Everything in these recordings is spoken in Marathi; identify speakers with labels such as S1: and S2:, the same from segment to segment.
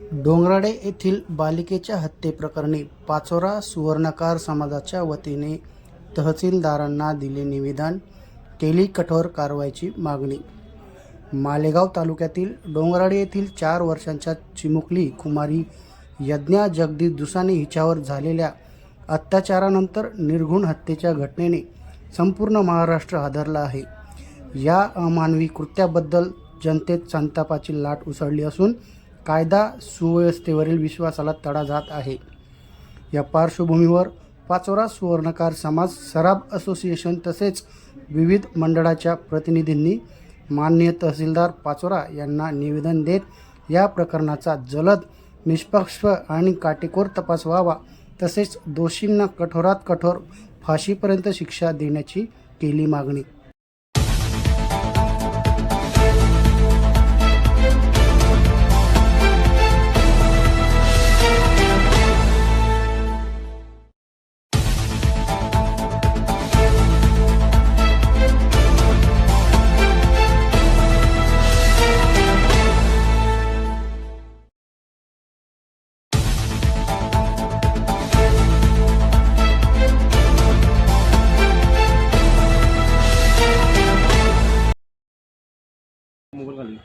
S1: डोंगराडे येथील बालिकेच्या हत्येप्रकरणी पाचोरा सुवर्णकार समाजाच्या वतीने तहसीलदारांना दिले निवेदन केली कठोर कारवाईची मागणी. मालेगाव तालुक्यातील डोंगराडे येथील चार वर्षांच्या चिमुकली कुमारी यज्ञा जगदीश दुसाने हिच्यावर झालेल्या अत्याचारानंतर निर्घुण हत्येच्या घटनेने संपूर्ण महाराष्ट्र हादरला आहे. या अमानवी कृत्याबद्दल जनतेत संतापाची लाट उसळली असून कायदा सुव्यवस्थेवरील विश्वासाला तडा जात आहे. या पार्श्वभूमीवर पाचोरा सुवर्णकार समाज सराब असोसिएशन तसेच विविध मंडळाच्या प्रतिनिधींनी माननीय तहसीलदार पाचोरा यांना निवेदन देत या प्रकरणाचा जलद निष्पक्ष आणि काटेकोर तपास व्हावा तसेच दोषींना कठोरात कठोर फाशीपर्यंत शिक्षा देण्याची केली मागणी.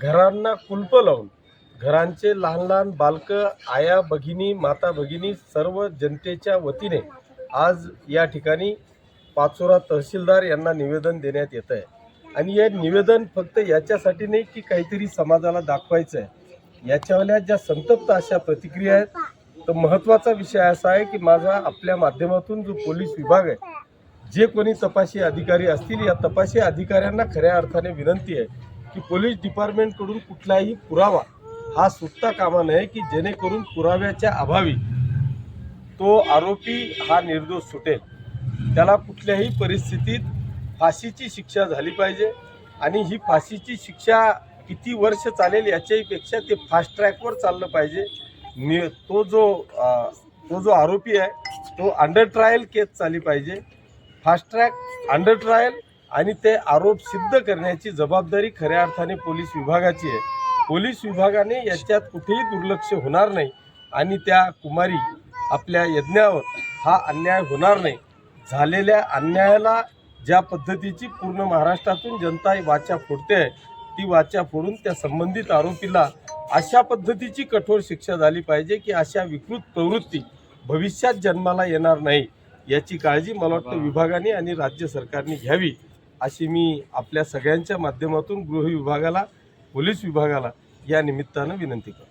S2: घरांना कुलप लावून घरांचे लहान लहान बालकं आया भगिनी माता भगिनी सर्व जनतेच्या वतीने आज या ठिकाणी पाचोरा तहसीलदार यांना निवेदन देण्यात येत आहे. आणि हे निवेदन फक्त याच्यासाठी नाही की काहीतरी समाजाला दाखवायचं आहे याच्यावाल्या ज्या संतप्त अशा प्रतिक्रिया आहेत तर महत्त्वाचा विषय असा आहे की माझा आपल्या माध्यमातून जो पोलीस विभाग आहे जे कोणी तपासी अधिकारी असतील या तपासी अधिकाऱ्यांना खऱ्या अर्थाने विनंती आहे की पोलीस डिपार्टमेंटकडून कुठलाही पुरावा हा सुटता कामा नये की जेणेकरून पुराव्याच्या अभावी तो आरोपी हा निर्दोष सुटेल. त्याला कुठल्याही परिस्थितीत फाशीची शिक्षा झाली पाहिजे आणि ही फाशीची शिक्षा किती वर्ष चालेल याच्याहीपेक्षा ते फास्ट ट्रॅकवर चाललं पाहिजे. नि तो जो आ, तो जो आरोपी आहे तो अंडर ट्रायल केस चालली पाहिजे. फास्ट ट्रॅक अंडर ट्रायल आणि ते आरोप सिद्ध करण्याची जबाबदारी खऱ्या अर्थाने पोलीस विभागाची आहे. पोलीस विभागाने याच्यात कुठेही दुर्लक्ष होणार नाही आणि त्या कुमारी आपल्या यज्ञावर हा अन्याय होणार नाही. झालेल्या अन्यायाला ज्या पद्धतीची पूर्ण महाराष्ट्रातून जनता ही वाचा फोडते आहे ती वाचा फोडून त्या संबंधित आरोपीला अशा पद्धतीची कठोर शिक्षा झाली पाहिजे की अशा विकृत प्रवृत्ती भविष्यात जन्माला येणार नाही याची काळजी मला वाटतं विभागाने आणि राज्य सरकारने घ्यावी. अशी मी आपल्या सगळ्यांच्या माध्यमातून गृह विभागाला पोलीस विभागाला या निमित्तानं विनंती करतो.